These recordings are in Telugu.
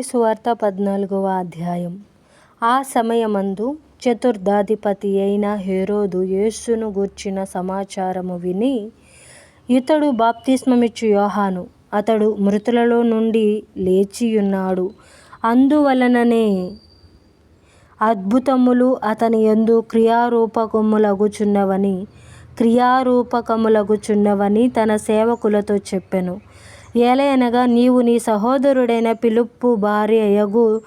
సువార్త పద్నాలుగవ అధ్యాయం. ఆ సమయమందు చతుర్థాధిపతి అయిన హేరోదు యేసును గూర్చిన సమాచారము విని ఇతడు బాప్తిస్మమిచ్చు యోహాను. అతడు మృతులలో నుండి లేచియున్నాడు. అందువలననే అద్భుతములు అతని ఎందు క్రియారూపకములగుచున్నవని క్రియారూపకములగుచున్నవని తన సేవకులతో చెప్పెను. ఏలయనగా నీవు నీ సహోదరుడైన పిలుపు భార్యయగు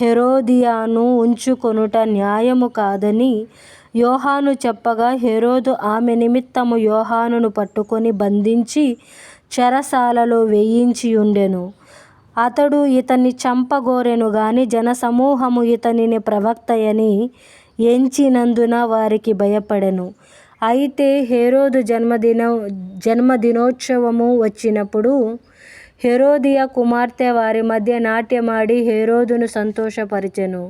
హెరోదియాను ఉంచుకొనుట న్యాయము కాదని యోహాను చెప్పగా హెరోదు ఆమె నిమిత్తము యోహానును పట్టుకొని బంధించి చెరసాలలో వేయించియుండెను అతడు ఇతన్ని చంపగోరెను గాని జనసమూహము ఇతనిని ప్రవక్తయని ఎంచినందున వారికి భయపడెను. అయితే హేరోదు జన్మదిన జన్మదినోత్సవము వచ్చినప్పుడు హెరోదియ కుమార్తె వారి మధ్య నాట్యమాడి హేరోదును సంతోషపరిచెను.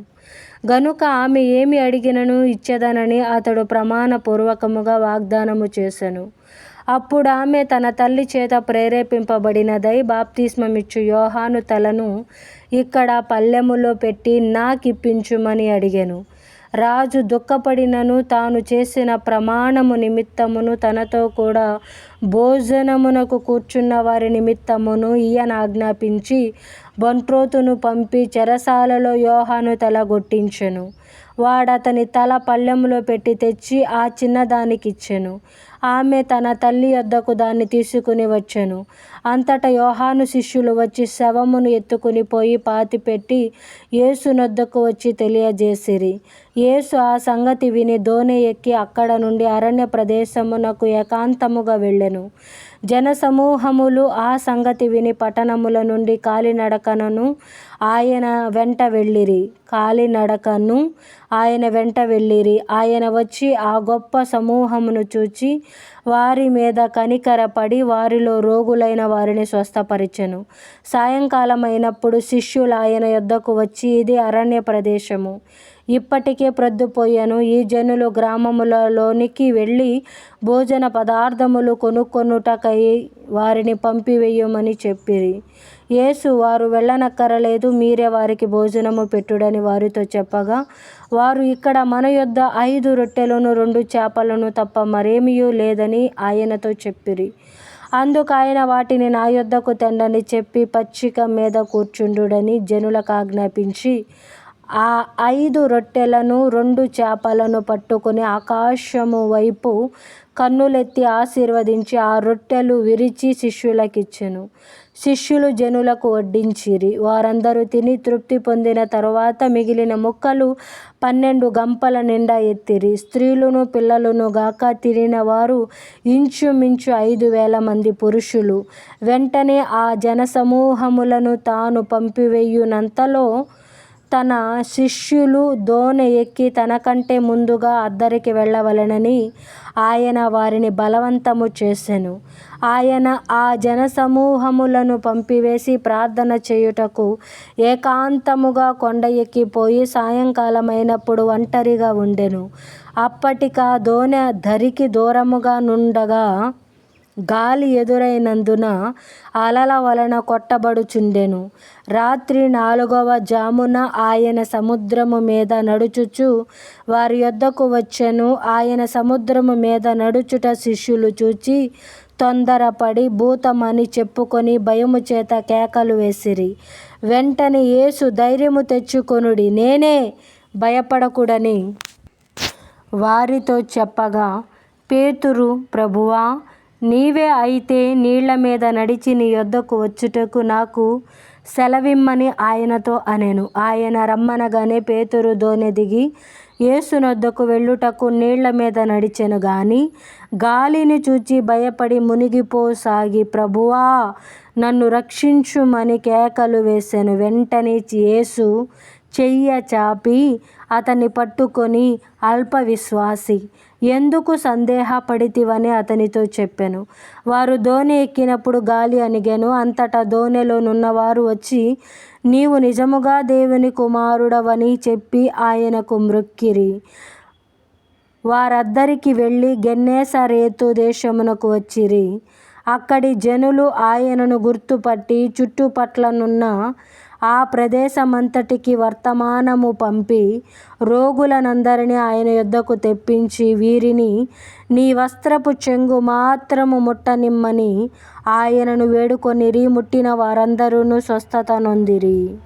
గనుక ఆమె ఏమి అడిగినను ఇచ్చెదనని అతడు ప్రమాణపూర్వకముగా వాగ్దానము చేసెను. అప్పుడు ఆమె తన తల్లి చేత ప్రేరేపింపబడినదై బాప్తిస్మమిచ్చు యోహాను తలను ఇక్కడ పల్లెములో పెట్టి నాకిప్పించుమని అడిగాను. రాజు దుఃఖపడినను తాను చేసిన ప్రమాణము నిమిత్తమును తనతో కూడా భోజనమునకు కూర్చున్న వారి నిమిత్తమును ఈయన ఆజ్ఞాపించి బంట్రోతును పంపి చెరసాలలో యోహాను తల గొట్టించెను. వాడతని తల పళ్ళెములో పెట్టి తెచ్చి ఆ చిన్నదానికిచ్చెను. ఆమె తన తల్లి వద్దకు దాన్ని తీసుకుని వచ్చెను. అంతటా యోహాను శిష్యులు వచ్చి శవమును ఎత్తుకుని పోయి పాతిపెట్టి యేసునొద్దకు వచ్చి తెలియజేసిరి. యేసు ఆ సంగతి విని దోణి ఎక్కి అక్కడ నుండి అరణ్య ప్రదేశమునకు ఏకాంతముగా వెళ్ళెను. జనసమూహములు ఆ సంగతి విని పట్టణముల నుండి కాలినడకనను ఆయన వెంట వెళ్ళిరి. కాలినడకను ఆయన వెంట వెళ్ళిరి. ఆయన వచ్చి ఆ గొప్ప సమూహమును చూచి వారి మీద కనికరపడి వారిలో రోగులైన వారిని స్వస్థపరిచెను. సాయంకాలం అయినప్పుడు శిష్యులు ఆయన యొద్దకు వచ్చి ఇది అరణ్య ప్రదేశము. ఇప్పటికే ప్రొద్దుపోయాను. ఈ జనులు గ్రామములలోనికి వెళ్ళి భోజన పదార్థములు కొనుక్కొనుటకై వారిని పంపివేయమని చెప్పిరి. యేసు వారు వెళ్ళనక్కరలేదు. మీరే వారికి భోజనము పెట్టుడని వారితో చెప్పగా వారు ఇక్కడ మన యొద్ద ఐదు రొట్టెలను రెండు చేపలను తప్ప మరేమియూ లేదని ఆయనతో చెప్పిరి. అందుకు ఆయన వాటిని నా యొద్దకు తెండని చెప్పి పచ్చిక మీద కూర్చుండుడని జనులకు ఆజ్ఞాపించి ఆ ఐదు రొట్టెలను రెండు చేపలను పట్టుకుని ఆకాశము వైపు కన్నులెత్తి ఆశీర్వదించి ఆ రొట్టెలు విరిచి శిష్యులకిచ్చెను. శిష్యులు జనులకు వడ్డించిరి. వారందరూ తిని తృప్తి పొందిన తరువాత మిగిలిన ముక్కలు పన్నెండు గంపల నిండా ఎత్తిరి. స్త్రీలను పిల్లలను గాక తినిన వారు ఇంచుమించు ఐదు వేల మంది పురుషులు. వెంటనే ఆ జనసమూహములను తాను పంపివేయునంతలో తన శిష్యులు దోణి ఎక్కి తనకంటే ముందుగా అద్దరికి వెళ్ళవలెనని ఆయన వారిని బలవంతము చేసెను. ఆయన ఆ జనసమూహములను పంపివేసి ప్రార్థన చేయుటకు ఏకాంతముగా కొండ ఎక్కిపోయి సాయంకాలమైనప్పుడు ఒంటరిగా ఉండెను. అప్పటికా దోణి ధరికి దూరముగా నుండగా గాలి ఎదురైనందున అలల వలన కొట్టబడుచుండెను. రాత్రి నాలుగవ జామున ఆయన సముద్రము మీద నడుచుచు వారి యొద్దకు వచ్చెను. ఆయన సముద్రము మీద నడుచుట శిష్యులు చూచి తొందరపడి భూతమని చెప్పుకొని భయము చేత కేకలు వేసిరి. వెంటనే యేసు ధైర్యము తెచ్చుకొనుడి. నేనే భయపడకుడని వారితో చెప్పగా పేతురు ప్రభువా నీవే అయితే నీళ్ళ మీద నడిచి నీ యొద్దకు వచ్చుటకు నాకు సెలవిమ్మని ఆయనతో అనెను. ఆయన రమ్మనగానే పేతురు దోనె దిగి ఏసునొద్దకు వెళ్ళుటకు నీళ్ళ మీద నడిచెను. గాని గాలిని చూచి భయపడి మునిగిపోసాగి ప్రభువా నన్ను రక్షించుమని కేకలు వేసెను. వెంటనే యేసు చెయ్య చాపి అతన్ని పట్టుకొని అల్ప విశ్వాసి ఎందుకు సందేహపడితివని అతనితో చెప్పాను. వారు దోణి ఎక్కినప్పుడు గాలి అణిగాను. అంతటా దోణిలోనున్నవారు వచ్చి నీవు నిజముగా దేవుని కుమారుడవని చెప్పి ఆయనకు మృక్కిరి. వారద్దరికి వెళ్ళి గెన్నేసరేతు దేశమునకు వచ్చిరి. అక్కడి జనులు ఆయనను గుర్తుపట్టి చుట్టుపట్లనున్న ఆ ప్రదేశమంతటికి వర్తమానము పంపి రోగులనందరినీ ఆయన యొద్దకు తెప్పించి వీరిని నీ వస్త్రపు చెంగు మాత్రము ముట్టనిమ్మని ఆయనను వేడుకొనిరి ముట్టిన వారందరూ స్వస్థత నొందిరి.